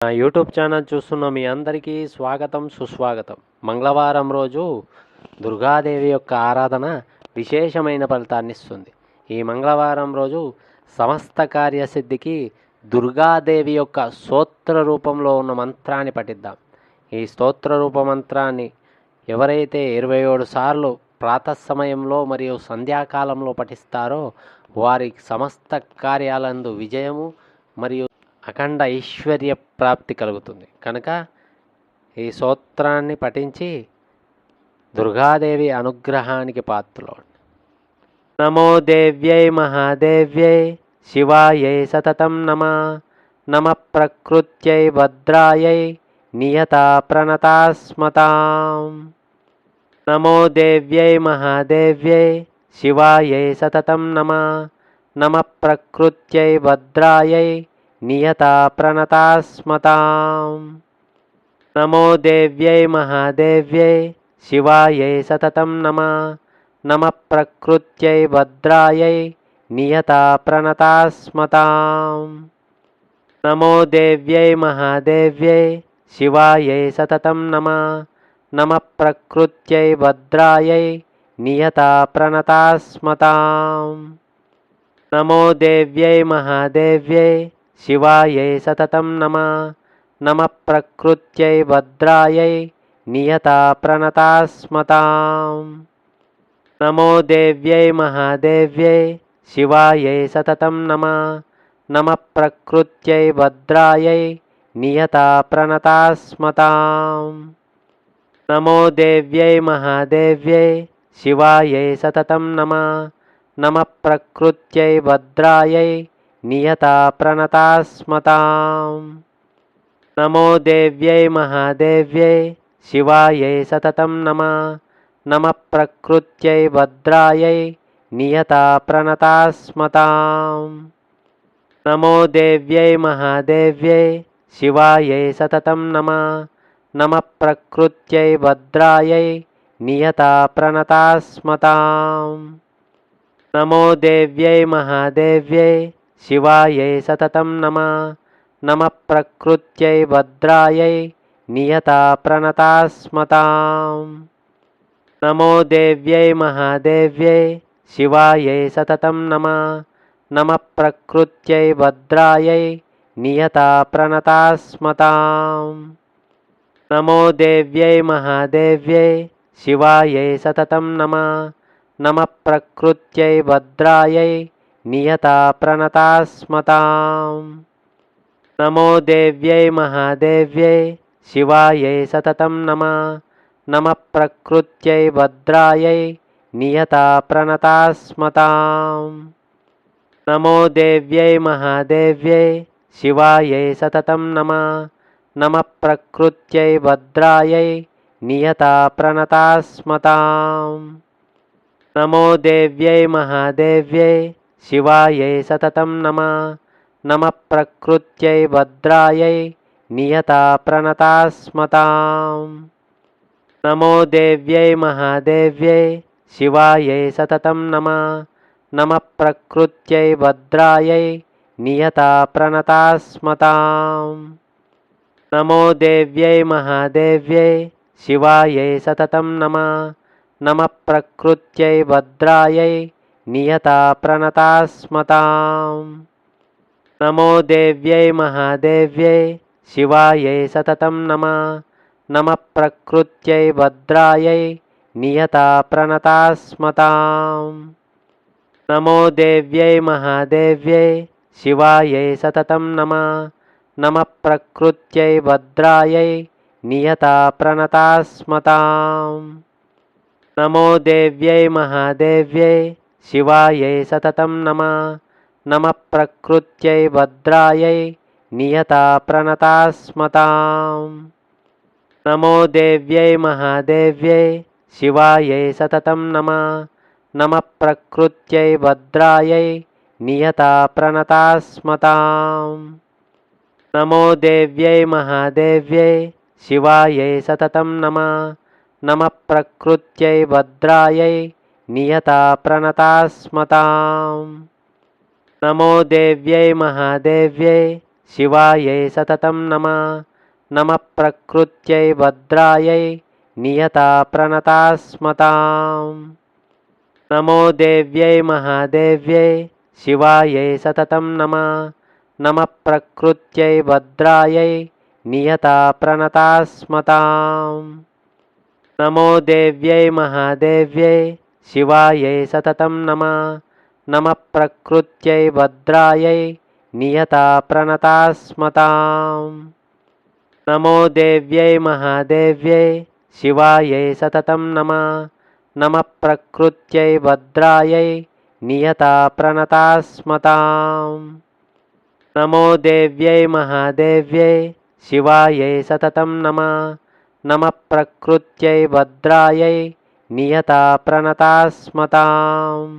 నా YouTube channel చూస్తున్న మీ అందరికీ స్వాగతం సుస్వాగతం. మంగళవారం రోజు దుర్గాదేవి యొక్క ఆరాధన విశేషమైన ఫలితాన్ని ఇస్తుంది. ఈ మంగళవారం రోజు సమస్త కార్యసిద్ధికి దుర్గాదేవి యొక్క స్తోత్ర రూపంలో ఉన్న మంత్రాన్ని పఠిద్దాం. ఈ స్తోత్ర రూప మంత్రాన్ని ఎవరైతే ఇరవై ఏడు సార్లు ప్రాతః సమయంలో మరియు సంధ్యాకాలంలో పఠిస్తారో వారి సమస్త కార్యాలందు విజయము మరియు అఖండ ఐశ్వర్య ప్రాప్తి కలుగుతుంది. కనుక ఈ సూత్రాన్ని పఠించి దుర్గాదేవి అనుగ్రహానికి పాత్రలో నమో దేవ్యై మహాదేవ్యై శివాయై సతతం నమ. నమ ప్రకృత్యై భద్రాయై నియతా ప్రణతాస్మతాం. నమో దేవ్యై మహాదేవ్యై శివాయై సతతం నమ. నమ ప్రకృత్యై భద్రాయై నియతా ప్రణతాస్మతాం నమో దేవ్యై మహాదేవ్యై శివాయై సతతం నమ నమ ప్రకృత్యై భద్రాయై నియతా ప్రణతాస్మతాం నమో దేవ్యై మహాదేవ్యై శివాయై సతతం నమ నమ ప్రకృత్యై భద్రాయై నియతా ప్రణతాస్మతాం నమో దేవ్యై మహాదేవ్యై శివాయై సతతం నమ. నమ ప్రకృత్యై భద్రాయై నియత ప్రణతాస్మతాం. నమో దేవ్యై మహాదేవ్యై శివాయై సతతం నమ. నమ ప్రకృత్యై భద్రాయై నియత ప్రణతాస్మతాం. నమో దేవ్యై మహాదేవ్యై శివాయై సతతం నమ. నమ ప్రకృత్యై భద్రాయై నియతా ప్రణతాస్మతాం నమో దేవ్యై మహాదేవ్యై శివాయై సతతం నమ నమ ప్రకృత్యై భద్రాయై నియతా ప్రణతాస్మతాం నమో దేవ్యై మహాదేవ్యై శివాయై సతతం నమ నమ ప్రకృత్యై భద్రాయై నియతా ప్రణతాస్మతాం నమో దేవ్యై మహాదేవ్యై శివాయై సతతం నమ నమ ప్రకృత్యై భద్రాయై నియత ప్రణతాస్మతాం. నమో దేవ్యై మహాదేవ్యై శివాయై సతతం నమ నమ ప్రకృత్యై భద్రాయై నియత ప్రణతాస్మతాం. నమో దేవ్యై మహాదేవ్యై శివాయై సతతం నమ నమ ప్రకృత్యై భద్రాయై నియతా ప్రణతాస్మతాం. నమో దేవ్యై మహాదేవ్యై శివాయై సతతం నమ. నమ ప్రకృత్యై భద్రాయై నియతా ప్రణతాస్మతాం. నమో దేవ్యై మహాదేవ్యై శివాయై సతతం నమ. నమ ప్రకృత్యై భద్రాయై నియతా ప్రణతాస్మతాం. నమో దేవ్యై మహాదేవ్యై శివాయై సతతం నమ నమ ప్రకృత్యై భద్రాయై నియత ప్రణతాస్మతాం. నమో దేవ్యై మహాదేవ్యై శివాయై సతతం నమ నమ ప్రకృత్యై భద్రాయై నియత ప్రణతాస్మతాం. నమో దేవ్యై మహాదేవ్యై శివాయై సతతం నమ నమ ప్రకృత్యై భద్రాయై నియతా ప్రణతాస్మతాం నమో దేవ్యై మహాదేవ్యై శివాయై సతతం నమ నమ ప్రకృత్యై భద్రాయై నియతా ప్రణతాస్మతాం నమో దేవ్యై మహాదేవ్యై శివాయై సతతం నమ నమ ప్రకృత్యై భద్రాయై నియతా ప్రణతాస్మతాం నమో దేవ్యై మహాదేవ్యై శివాయై సతతం నమ. నమ ప్రకృత్యై భద్రాయై నియత ప్రణతాస్మతాం. నమో దేవ్యై మహాదేవ్యై శివాయై సతతం నమ. నమ ప్రకృత్యై భద్రాయై నియత ప్రణతాస్మతాం. నమో దేవ్యై మహాదేవ్యై శివాయై సతతం నమ. నమ ప్రకృత్యై భద్రాయై నియతా ప్రణతాస్మతాం నమో దేవ్యై మహాదేవ్యై శివాయై సతతం నమ నమ ప్రకృత్యై భద్రాయై నియతా ప్రణతాస్మతాం నమో దేవ్యై మహాదేవ్యై శివాయై సతతం నమ నమ ప్రకృత్యై భద్రాయై నియతా ప్రణతాస్మతాం నమో దేవ్యై మహాదేవ్యై శివాయై సతతం నమ. నమ ప్రకృత్యై భద్రాయై నియతా ప్రణతాస్మతాం. నమో దేవ్యై మహాదేవ్యై శివాయై సతతం నమ. నమ ప్రకృత్యై భద్రాయై నియతా ప్రణతాస్మతాం. నమో దేవ్యై మహాదేవ్యై శివాయై సతతం నమ. నమ ప్రకృత్యై భద్రాయై नियता प्रणतास्मताम्